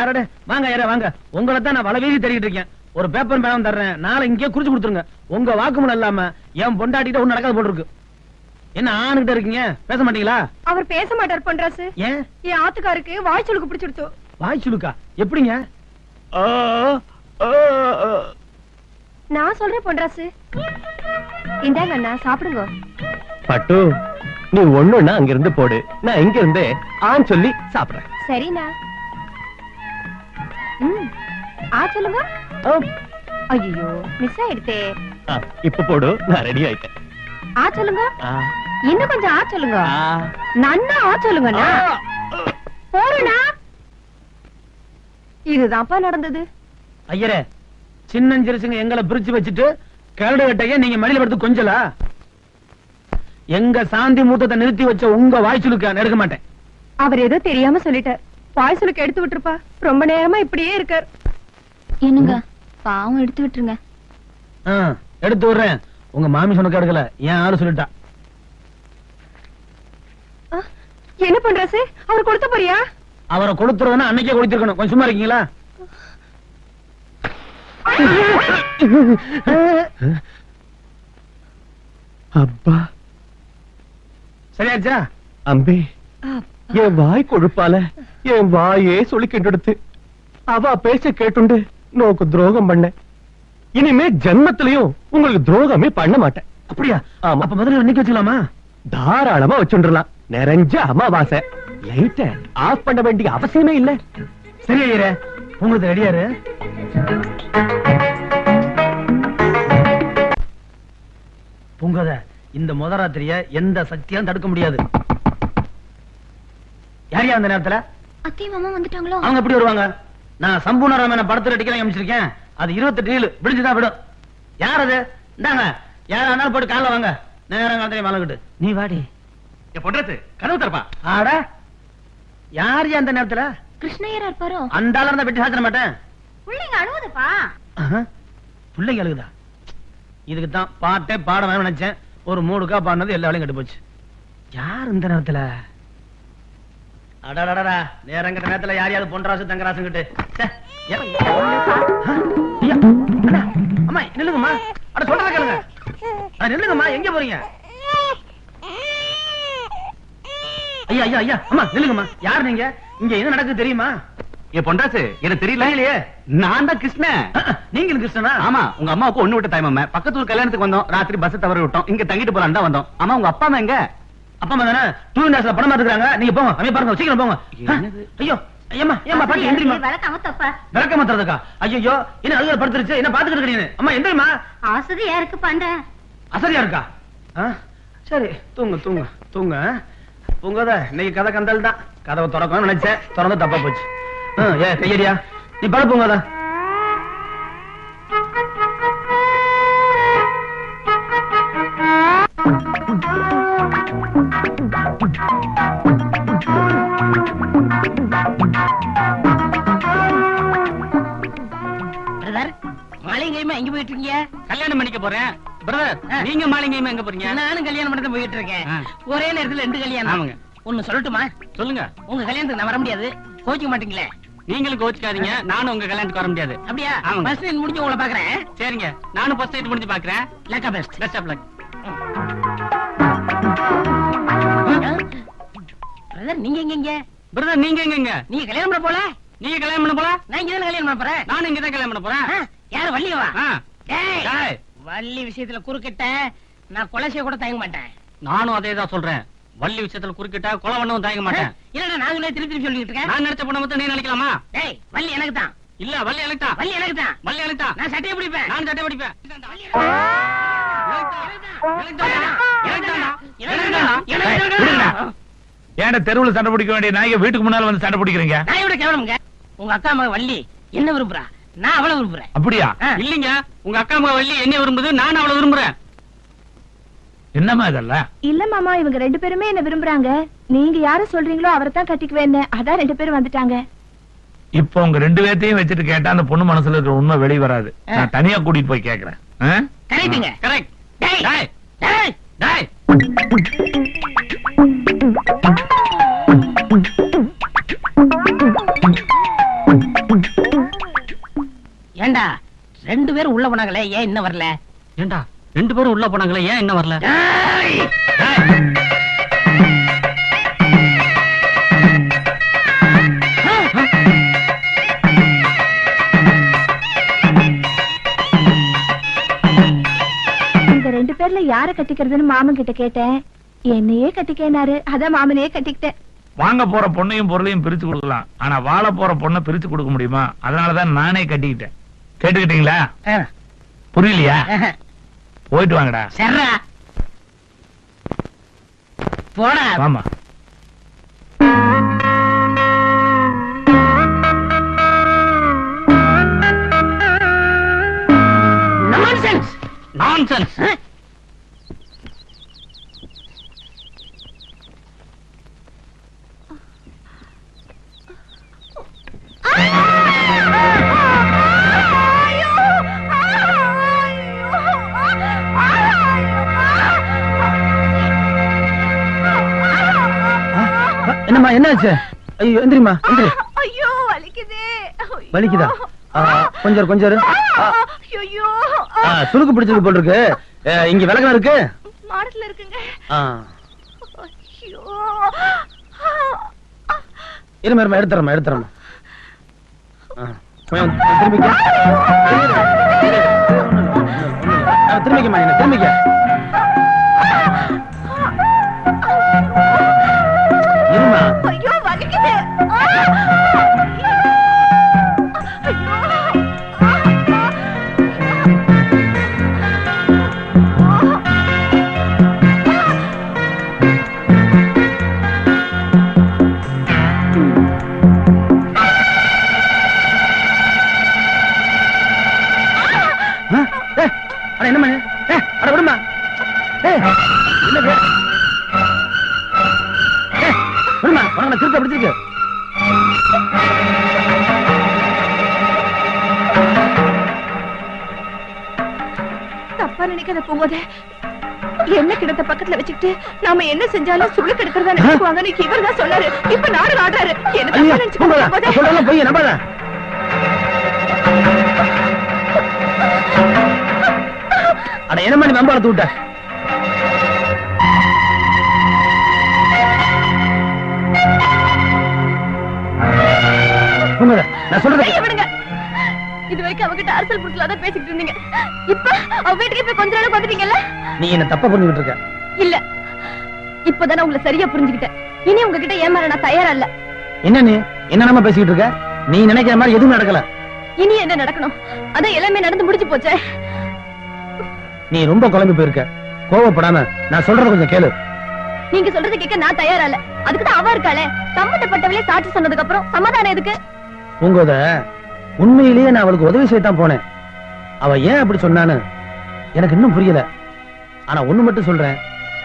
அடடே, வாங்க யாரே வாங்க. உங்களை தான் நான் வள வீதி தேடிட்டு இருக்கேன். ஒரு பேப்பர் பேனம் தர்றேன். நாளை இங்கே குறிச்சு கொடுத்துருங்க. உங்க வாக்குமூலம் இல்லாம என் பொண்டாட்டிட்ட ஒண்ணு நடக்காது இருக்கு. என்ன ஆணுகிட்ட இருக்கீங்க? பேச மாட்டீங்களா? அவர் பேச மாட்டார் பொன்ராசு. ஏன்? என் ஆத்துக்காருக்கு வாய் சுளுக்கு பிடிச்சிடுத்து வாய் சுலுக்கா எப்படிங்க? நான் சொல்றேன் பொன்ராசு. இந்தாங்க அண்ணா சாப்பிடுங்க. பட்டு நீ ஒண்ணுன்னா அங்க இருந்து போடு. நான் இங்க இருந்து ஆன் சொல்லி சாப்பிடுறேன். சரிண்ணா. ஆ சொல்லுங்க. ஐயோ மிஸ் ஆயிடுத்தே. ஆ, இப்ப போடு நான் ரெடி ஆயிட்டேன். ஆ சொல்லுங்க. இன்னும் கொஞ்சம் ஆ சொல்லுங்க. நன்னா ஆ சொல்லுங்கண்ணா. போறேண்ணா. இதுதான்ப்பா நடந்தது. ஐயரே சின்னஞ்சிறுசுங்க எங்களை பிரிச்சு வச்சுட்டு கரடு கட்டைய நீங்க மடியில படுத்து கொஞ்சலா? எங்க சாந்தி மூத்தத்தை நிறுத்தி வச்ச உங்க வாய் சுலுக்கா நான் எடுக்க மாட்டேன். அவர் ஏதோ தெரியாம சொல்லிட்டார். வாய் சுளுக்கு எடுத்து விட்டுருப்பா. ரொம்ப நேரமா இப்படியே இருக்கார். என்னங்க? பாவம் எடுத்து விட்டுருங்க. எடுத்து விடுறேன். உங்க மாமி சொன்னக்கு எடுக்கல என் ஆளு சொல்லிட்டா. என்ன பண்றாசு அவர் கொடுத்த போறியா? அவரை கொடுத்துருவனா அன்னைக்கே கொடுத்திருக்கணும். கொஞ்சம் சும்மா இருக்கீங்களா? அப்பா. சரியாச்சா அம்பி. என் வாய் கொழுப்பால என் வாயே சொல்லிக்கிட்டு அவ பேச்ச கேட்டுண்டு நோக்கு துரோகம் பண்ண. இனிமே ஜென்மத்திலையும் உங்களுக்கு துரோகமே பண்ண மாட்டேன். அப்படியா? ஆமா. அப்ப முதல்ல நிக்க வச்சுக்கலாமா தாராளமா வச்சுடலாம் நிறைஞ்ச அமாவாசை. லைட்ட ஆஃப் பண்ண வேண்டிய அவசியமே இல்ல. சரி ஐயரே. உங்களுக்கு ரெடியாரு பொங்கத இந்த முதராத்திரிய எந்த சக்தியும் தடுக்க முடியாது. யாரியா அந்த நேரத்துல? அத்தையும் மாமா வந்துட்டாங்களோ? அவங்க எப்படி வருவாங்க? நான் சம்பூர்ணராமன படத்துல டிக்கலாம் அமைச்சிருக்கேன் அது இருபத்தெட்டு ஏழு விடிஞ்சுதான் விடும். யார் அது? இந்தாங்க யாரா இருந்தாலும் போட்டு காலைல வாங்க. நேரம் காலத்திலே மலங்கிட்டு நீ வாடி. பொண்டத்து கதவு தரப்பா ஆட. யார் அந்த நேரத்துல? கிருஷ்ணய்யரா இருப்பாரோ? அந்த ஆளா இருந்தா வெட்டி சாத்திர மாட்டேன். பிள்ளைங்க அழுவுதுப்பா. பிள்ளைங்க அழுகுதா? இதுக்கு தான் பாட்டே பாட வேணும்னு நினைச்சேன். ஒரு மூடுக்கா பாடினது எல்லா வேலையும் கெட்டு போச்சு. யார் இந்த நேரத்துல? அடடடடா நேரம் கட்ட நேரத்துல யாரையாவது பொன்ராசு தங்கராசு கிட்டு. அம்மா நில்லுங்கம்மா. அட சொல்றத கேளுங்க. அட நில்லுங்கம்மா எங்க போறீங்க? ஐயா ஐயா ஐயா அம்மா நில்லுங்கம்மா. யார் நீங்க? இங்க என்ன நடக்குது தெரியுமா? ஏ பொண்டாசு எனக்கு தெரியல. இல்லையே. நான் தான் கிருஷ்ணன். நீங்களும் கிருஷ்ணனா? ஆமா உங்க அம்மாவுக்கு ஒண்ணு விட்ட தாய்மாம பக்கத்து ஊர் கல்யாணத்துக்கு வந்தோம். ராத்திரி பஸ் தவற விட்டோம். இங்க தங்கிட்டு போலாம் தான் வந்தோம். ஆமா உங்க அப்பா அம்மா எங்க? அப்பா அம்மா தானே? டூ வீலர்ஸ்ல பணமா இருக்காங்க நீங்க போங்க. அமைய பாருங்க. சீக்கிரம் போங்க. என்னது? ஐயோ ஐயம்மா ஏம்மா பாட்டி எந்திரிமா விளக்காம தப்பா விளக்க மாத்துறதுக்கா ஐயோ என்ன அழுகுற படுத்துருச்சு? என்ன பாத்துக்கிட்டு இருக்கீங்க அம்மா எந்திரிமா ஆசதியா இருக்கு பாண்ட அசதியா இருக்கா? சரி தூங்க தூங்க தூங்க. தூங்காத இன்னைக்கு கதை கந்தல் தான். கதவை திறக்கணும்னு நினைச்சேன். திறந்து தப்பா போச்சு. ஏ கையடியா. நீ பட பிரதர் எங்க போயிட்டு இருக்கீங்க கல்யாணம் பண்ணிக்க போறேன். பிரதர் நீங்க மாலிங்கயுமா எங்க போறீங்க? நானும் கல்யாணம் பண்ணி போயிட்டு இருக்கேன். ஒரே நேரத்துல ரெண்டு கல்யாணம். ஆமாங்க. ஒண்ணு சொல்லட்டுமா? சொல்லுங்க. உங்க கல்யாணத்துக்கு நான் வர முடியாது. கோச்சிக்க மாட்டீங்களே? நீங்களும் கோச்சுக்காதீங்க. நானும் உங்க கல்யாணத்துக்கு வர முடியாது. அப்படியா. ஃபர்ஸ்ட் நைட் முடிஞ்சு உங்களை பாக்குறேன் சரிங்க. நானும் ஃபர்ஸ்ட் முடிஞ்சு பாக்குறேன் லக்கா best best of luck brother நீங்க எங்க பிரதர் நீங்க எங்க நீங்க கல்யாணம் பண்ண போல? நீங்க கல்யாணம் பண்ண போல? நான் இங்க தானே கல்யாணம் பண்ண போறேன். நானும் இங்க தான் கல்யாணம் பண்ண போறேன். யாரு வள்ளியவா. டேய், வள்ளி விஷயத்துல குறுக்கிட்ட நான் கொலை செய்ய கூட தயங்க மாட்டேன். நானும் அதே தான் சொல்றேன். வள்ளி விஷயத்துல குறுக்கிட்டா கொலை பண்ணவும் தயங்க மாட்டேன். இல்லடா நான் உன்னை திருப்பி திருப்பி சொல்லிட்டு இருக்கேன்? நான் நினைச்ச பொண்ணை மட்டும் நீ நினைக்கலாமா? டேய் வள்ளி எனக்கு தான் இல்ல வள்ளி எனக்கு தான் வள்ளி எனக்கு தான் வள்ளி எனக்கு தான் நான் சட்டையை பிடிப்பேன். நான் சட்டை படிப்பேன். ஏன்டா தெருவுல சண்டை பிடிக்க வேண்டிய நாய்ங்க வீட்டுக்கு முன்னால வந்து சண்டை பிடிக்கிறீங்க? நான் விட கேவலமுங்க. உங்க அக்கா மக வள்ளி என்ன விரும்புறா? நான் அவளை விரும்புறேன். அப்படியா. இல்லீங்க. உங்க அக்கா அம்மா வள்ளி என்ன விரும்புது? நான் அவளை விரும்புறேன். என்னம்மா இதெல்லாம் இல்ல மாமா இவங்க ரெண்டு பேருமே என்ன விரும்புறாங்க. நீங்க யார சொல்றீங்களோ அவரை தான் கட்டிக்குவேன்னு. அதான் ரெண்டு பேரும் வந்துட்டாங்க. இப்போ உங்க ரெண்டு பேர்த்தையும் வச்சுட்டு கேட்டா அந்த பொண்ணு மனசுல இருக்கிற உண்மை வெளிய வராது. நான் தனியா கூட்டிட்டு போய் கேக்குறேன்? கரெக்டுங்க கரெக்ட். டேய். டேய். டேய். டேய் ரெண்டு பேரும் உள்ள போனாங்களே ஏன் இன்னும் வரல? ஏண்டா? ரெண்டு பேரும் உள்ள போனாங்களே ஏன் என்ன வரல! இந்த ரெண்டு பேர்ல யார கட்டிக்கிறதுன்னு மாமன் கிட்ட கேட்டேன். என்னையே கட்டிக்கேனாரு. அதான் மாமனையே கட்டிக்கிட்டேன். வாங்க போற பொண்ணையும் பொருளையும் பிரிச்சு கொடுக்கலாம். ஆனா வாழ போற பொண்ணை பிரிச்சு கொடுக்க முடியுமா? அதனாலதான் நானே கட்டிக்கிட்டேன். கேட்டுக்கிட்டீங்களா? புரியலையா. போயிட்டு வாங்கடா. சர்ரா போடா. வாமா நான்சென்ஸ் நான்சென்ஸ் என்னம்மா என்னாச்சு? ஐயோ எந்திரிமா எந்திரி. ஐயோ வலிக்குது. வலிக்குதா? கொஞ்சம் கொஞ்சம் ஐயோ சுருக்கு பிடிச்சது போல் இருக்கு இங்க விளக்கம் இருக்கு? மாடத்துல இருக்குங்க. ஐயோ. இருமா இருமா எடுத்துறமா எடுத்துறமா திரும்பிக்க. திரும்பிக்கம்மா என்ன திரும்பிக்க. Ha ha ha! வச்சுக்கிட்டு நாம என்ன செஞ்சாலும் சுழு கெடுக்கிறதா நினைச்சுக்குவாங்கன்னு இவர் தான் சொன்னாரு. இப்ப நாடகம் ஆடுறாரு என்ன பொய், நம்பாத. அட என்னம்மா நீ நம்ப வளர்த்து விட்ட உண்மைதான். நான் விடுங்க. இது வரைக்கும் அவகிட்ட அரசல் புடிச்சல தான் பேசிக்கிட்டு இருந்தீங்க. இப்ப அவ வீட்டுக்கு போய் கொஞ்ச நேரம் வந்துட்டீங்கல்ல நீ என்ன தப்பா புரிஞ்சுக்கிட்டு இருக்க? இல்ல. இப்பதானே உங்களை சரியா புரிஞ்சுக்கிட்டேன். இனி உங்ககிட்ட ஏமாற நான் தயாரா இல்ல. என்ன நீ? பேசிக்கிட்டு இருக்க? நீ நினைக்கிற மாதிரி எதுவும் நடக்கல. இனி என்ன நடக்கணும்? அதான் எல்லாமே நடந்து முடிஞ்சு போச்சே. நீ ரொம்ப குழம்பி போயிருக்க. கோவப்படாம நான் சொல்றத கொஞ்சம் கேளு. நீங்க சொல்றது கேட்க நான் தயாரா இல்ல. அதுக்கு தான் அவ இருக்காளே. சம்மந்தப்பட்டவளே சாட்சி சொன்னதுக்கு அப்புறம் சமாதானம் எதுக்கு? உங்கத உண்மையிலேயே நான் அவளுக்கு உதவி செய்யத்தான் போனேன். அவ ஏன் அப்படி சொன்னான்னு எனக்கு இன்னும் புரியல. ஆனா ஒண்ணு மட்டும் சொல்றேன்.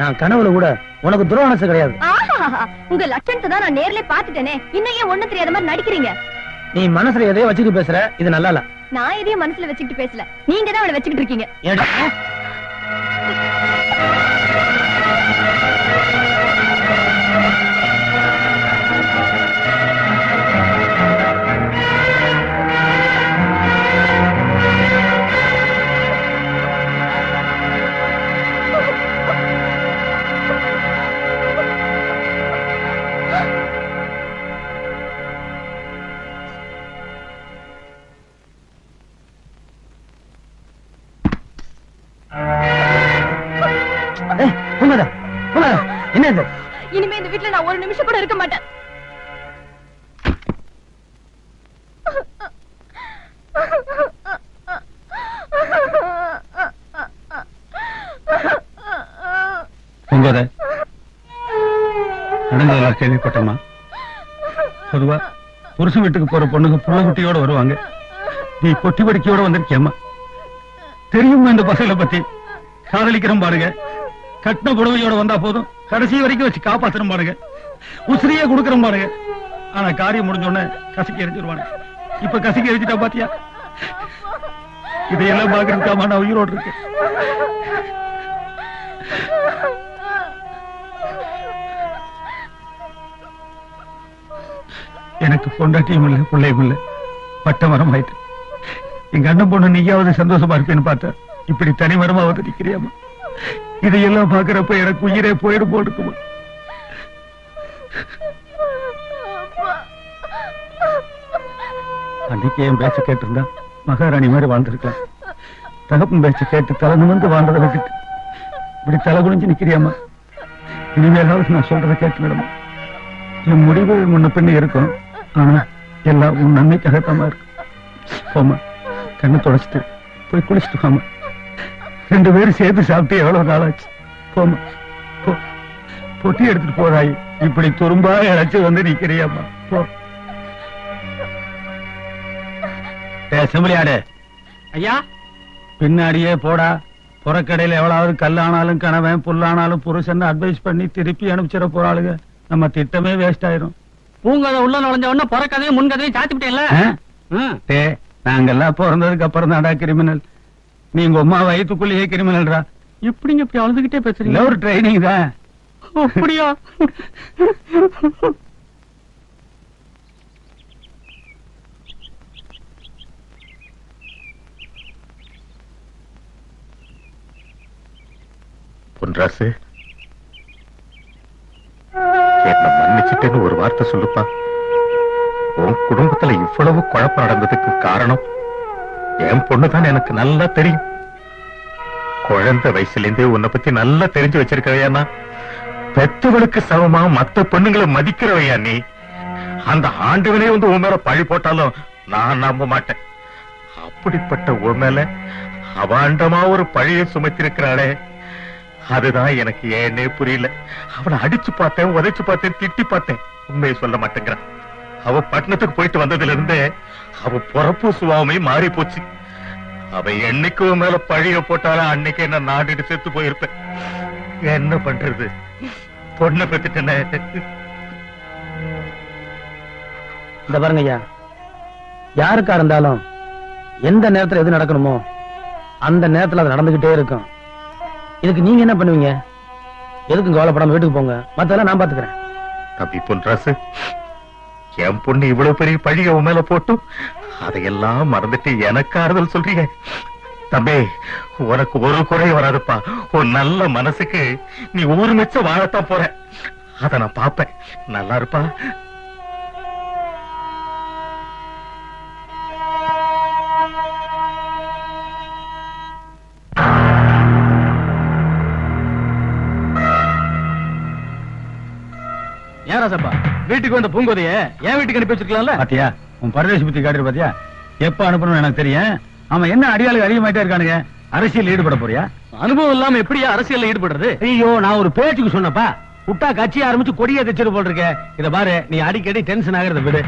நான் கனவுல கூட உனக்கு துரோகணசு கிடையாது. ஆஹா உங்க லட்சணத்தை தான் நான் நேர்ல பாத்துட்டேனே இன்னும் ஏன் ஒண்ணு தெரியாத மாதிரி நடிக்கிறீங்க? நீ மனசுல எதையோ வச்சுட்டு பேசுற இது நல்லா இல்ல. நான் எதையும் மனசுல வச்சுக்கிட்டு பேசல. நீங்க தான் அவளை வச்சுக்கிட்டு இருக்கீங்க. நான் ஒரு நிமிஷம் கூட இருக்க மாட்டேன். உங்கத நடந்ததெல்லாம் கேள்விப்பட்டோமா? பொதுவா புருஷன் வீட்டுக்கு போற பொண்ணுங்க புள்ள குட்டியோட வருவாங்க. நீ பொட்டி படிக்கையோட வந்திருக்கியம்மா. தெரியுமா இந்த பசங்களை பத்தி? காதலிக்கிறோம் பாருங்க. கட்டின புடவையோட வந்தா போதும். கடைசி வரைக்கும் வச்சு காப்பாத்தணும் பாருங்க. உசிரியே கொடுக்கறோம் பாருங்க. ஆனா காரியம் முடிஞ்ச உடனே கசக்கி எரிஞ்சிருவானு. இப்ப கசக்கி எரிஞ்சிட்டா பாத்தியா? இதையெல்லாம் பாக்குறதுக்காம நான் உயிரோடு இருக்கேன். எனக்கு பொண்டாட்டியும் இல்லை பிள்ளையும் இல்லை. பட்ட மரம் ஆயிட்டு. எங்க அண்ணன் பொண்ணு நீயாவது சந்தோஷமா இருப்பேன்னு பார்த்தா இப்படி தனிமரமா வந்து நிக்கிறியாமா? இதையெல்லாம் பாக்குறப்ப எனக்கு உயிரே போயிடும் போட்டுக்குமா அன்னைக்கு என் பேச்ச கேட்டிருந்தா மகாராணி மாதிரி வாழ்ந்திருக்கலாம். தகப்பன் பேச்ச கேட்டு தலை நிமிர்ந்து வாழ்ந்ததை விட்டுட்டு இப்படி தலை குனிஞ்சு நிக்கிறியாமா இனிமேலாவது நான் சொல்றதை கேட்டு விடமா? என் முடிவு முன்ன பின்ன இருக்கும். ஆனா எல்லாம் உன் நன்மைக்காகத்தாமா இருக்கும் போமா கண்ணை தொடச்சிட்டு போய் குளிச்சுட்டு போமா ரெண்டு பேரும் சேர்த்து சாப்பிட்டு எவ்வளவு நாளாச்சு? போமா போ. பொட்டி எடுத்துட்டு போறாய். இப்படி துரும்பா இழைச்சு வந்து நிக்கிறியாமா போ. செம்பிளியாடு ஐயா? பின்னாடியே போடா. புறக்கடையில எவ்வளவு கல்லானாலும் கணவன் புல்லானாலும் புருஷன் அட்வைஸ் பண்ணி திருப்பி அனுப்பிச்சிட போறாளுங்க. நம்ம திட்டமே வேஸ்ட் ஆயிரும். பூங்கதை உள்ள நுழைஞ்ச உடனே புறக்கதையும் முன்கதையும்? டே நாங்கெல்லாம் பிறந்ததுக்கு அப்புறம் தான்டா கிரிமினல் நீங்க உமா வயிற்றுக்குள்ளேயே கிரிமினல்டா எப்படிங்க இப்படி அழுதுகிட்டே பேசுறீங்க? ஒரு ட்ரைனிங் தான் அப்படியா? பொன்ராசு என்ன மன்னிச்சிட்டேன்னு ஒரு வார்த்தை சொல்லுப்பா. உன் குடும்பத்துல இவ்வளவு குழப்பம் நடந்ததுக்கு காரணம் என் பொண்ணுதான் எனக்கு நல்லா தெரியும். குழந்தை வயசுல இருந்தே உன்னை பத்தி நல்லா தெரிஞ்சு வச்சிருக்கவையாண்ணா. பெத்தவளுக்கு சமமா மத்த பெண்ணுங்களை மதிக்கிறவையா நீ? அந்த ஆண்டவனே வந்து உன் மேல பழி போட்டாலும் நான் நம்ப மாட்டேன். அப்படிப்பட்ட உன் மேல அவாண்டமா ஒரு பழிய சுமத்திருக்கிறாளே. அதுதான் எனக்கு ஏன்னே புரியல. அவளை அடிச்சு பார்த்தேன் உதைச்சு பார்த்தேன் திட்டி பார்த்தேன். உண்மையை சொல்ல மாட்டேங்கிறான். அவ பட்டணத்துக்கு போயிட்டு வந்ததுல இருந்தே அவ பொறப்பு சுவாமே மாறி போச்சு. அவ என்னைக்கு மேல பழிய போட்டாலும் அன்னைக்கு என்ன நாடிட்டு செத்து போயிருப்பேன். என்ன பண்றது? பொண்ணை பெத்துட்டேனே. இந்த பாருங்க ஐயா யாருக்கா இருந்தாலும் எந்த நேரத்துல எது நடக்கணுமோ அந்த நேரத்துல அது நடந்துகிட்டே இருக்கும். இதுக்கு நீங்க என்ன பண்ணுவீங்க? எதுக்கும் கவலைப்படாம வீட்டுக்கு போங்க. மத்ததெல்லாம் நான் பாத்துக்கிறேன். தம்பி பொன்ராசு என் பொண்ணு இவ்வளவு பெரிய பழிய உன் மேல போட்டும் அதையெல்லாம் மறந்துட்டு எனக்கு ஆறுதல் சொல்றீங்க. தம்பி உனக்கு ஒரு குறை வராதுப்பா. உன் நல்ல மனசுக்கு நீ ஊர் மிச்சம் வாழத்தான் போற. அத நான் பாப்பேன் நல்லா இருப்பா. ஏன் ராசப்பா? வீட்டுக்கு வந்த பூங்கோதைய என் வீட்டுக்கு அனுப்பி வச்சிருக்கலாம்ல? பாத்தியா உன் பரதேசி புத்தி காட்டுற பாத்தியா? எப்ப அனுப்பணும் எனக்கு தெரியும். அவன் என்ன அடியாளுக்கு அதிகமாயிட்டே இருக்கானுங்க? அரசியல் ஈடுபட போறியா? அனுபவம் இல்லாம எப்படியா அரசியல்ல ஈடுபடுறது? ஐயோ நான் ஒரு பேச்சுக்கு சொன்னப்பா புட்டா கட்சி ஆரம்பிச்சு கொடியை தச்சிரு போல் இருக்க இத பாரு நீ அடிக்கடி டென்ஷன் ஆகுறத விடு.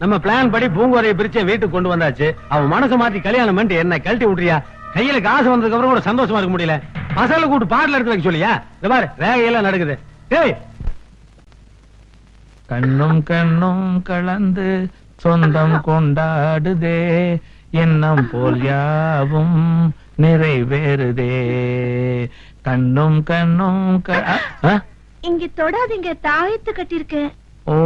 நம்ம பிளான் படி பூங்கோதைய பிரிச்சு வீட்டுக்கு கொண்டு வந்தாச்சு. அவன் மனசை மாத்தி கல்யாணம் பண்ணிட்டு என்ன கழட்டி விட்டுறியா? கையில காசு வந்ததுக்கு அப்புறம் கூட சந்தோஷமா இருக்க முடியல. பசங்களை கூட்டு பாட்டில் எடுத்து வைக்க சொல்லியா? இத பாரு ரேகையெல்லாம் நடக்குது. ஏய் கண்ணும் கண்ணும் கலந்து சொந்தம் கொண்டாடுதே. எண்ணம் போல் யாவும் நிறைவேறுதே. கண்ணும் கண்ணும் இங்க தொடாதீங்க தாயத்து கட்டிருக்கேன் ஓ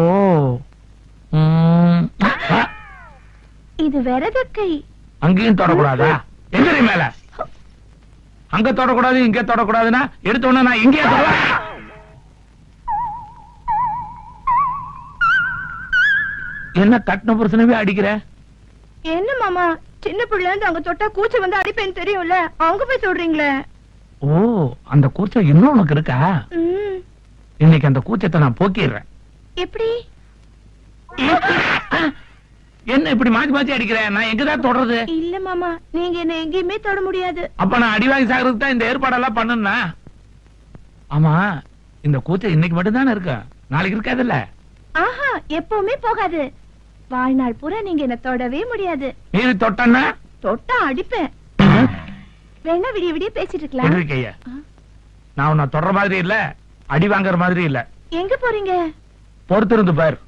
இது விரத கை அங்கேயும் தொடக்கூடாதா? எதிரி மேல? அங்க தொடக்கூடாது இங்க தொடக்கூடாதுன்னா எடுத்த உடனே நான் இங்கே என்ன கட்டின புருஷனவே அடிக்கிற? என்ன மாமா? சின்ன பிள்ளை இருந்து அங்க தொட்டா கூச்ச வந்து அடிப்பேன்னு தெரியும்ல? அங்க போய் சொல்றீங்களே. ஓ அந்த கூச்சம் இன்னும் உனக்கு இருக்கா? இன்னைக்கு அந்த கூச்சத்தை நான் போக்கிடுறேன். எப்படி? என்ன இப்படி மாத்தி மாத்தி அடிக்கிறேன் நான் எங்கதான் தொடறது? இல்ல மாமா நீங்க என்ன எங்கேயுமே தொட முடியாது. அப்ப நான் அடிவாங்கி சாகிறதுக்கு தான் இந்த ஏற்பாடெல்லாம் பண்ணுனா ஆமா இந்த கூச்சம் இன்னைக்கு மட்டும் தானே இருக்கா. நாளைக்கு இருக்காதுல்ல? ஆஹா எப்பவுமே போகாது. வாழ்நாள் பூரா நீங்க என்ன தொடவே முடியாது. மீறி தொட்டன்னா? தொட்டா அடிப்பேன். வேணா விடிய விடிய பேசிட்டு இருக்கலாம். நான் உன்னை தொடர மாதிரி இல்ல அடி வாங்குற மாதிரி இல்ல. எங்க போறீங்க? பொறுத்திருந்து பார்.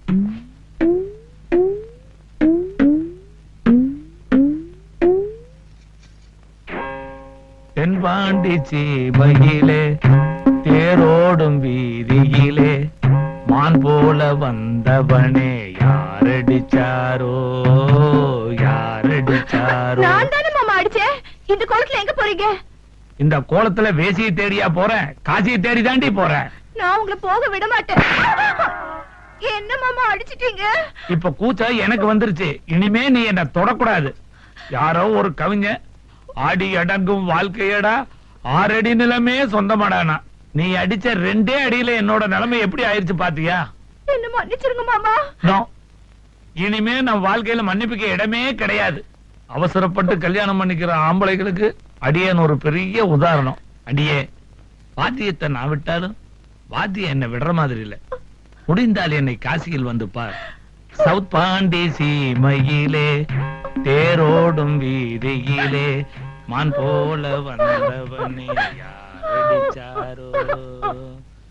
தென்பாண்டி சீமையிலே தேரோடும் வீதியிலே மான் போல வந்தவனே. யாரடிச்சாரோ யாரடிச்சாரோ நான் தான் இந்த கோலத்துல எங்க போறீங்க? இந்த கோலத்துல வேசியை தேடியா போறேன் காசியை தேடி தாண்டி போறேன் நான் உங்களை போக விட மாட்டேன். என்ன மாமா அடிச்சிட்டீங்க? இப்ப கூச்ச எனக்கு வந்துருச்சு. இனிமே நீ என்ன தொடக்கூடாது. யாரோ ஒரு கவிஞன் ஆடி அடங்கும் வாழ்க்கையடா ஆறடி நிலமே சொந்தமாடானா நீ அடிச்ச ரெண்டே அடியில என்னோட நிலைமை எப்படி ஆயிருச்சு பாத்தியா? என்ன மன்னிச்சிருங்க மாமா. இனிமே நம் வாழ்க்கையில மன்னிப்புக்கு இடமே கிடையாது. அவசரப்பட்டு கல்யாணம் பண்ணிக்கிற ஆம்பளைகளுக்கு அடியேன் ஒரு பெரிய உதாரணம். அடியே வாத்தியத்தை நான் விட்டாலும் வாத்தியம் என்ன விடுற மாதிரி இல்ல. முடிந்தால் என்னை காசியில் வந்து பார். சவுத் பாண்டி சீமையிலே தேரோடும் வீதியிலே மான் போல வந்தவனே யாரடிச்சாரோ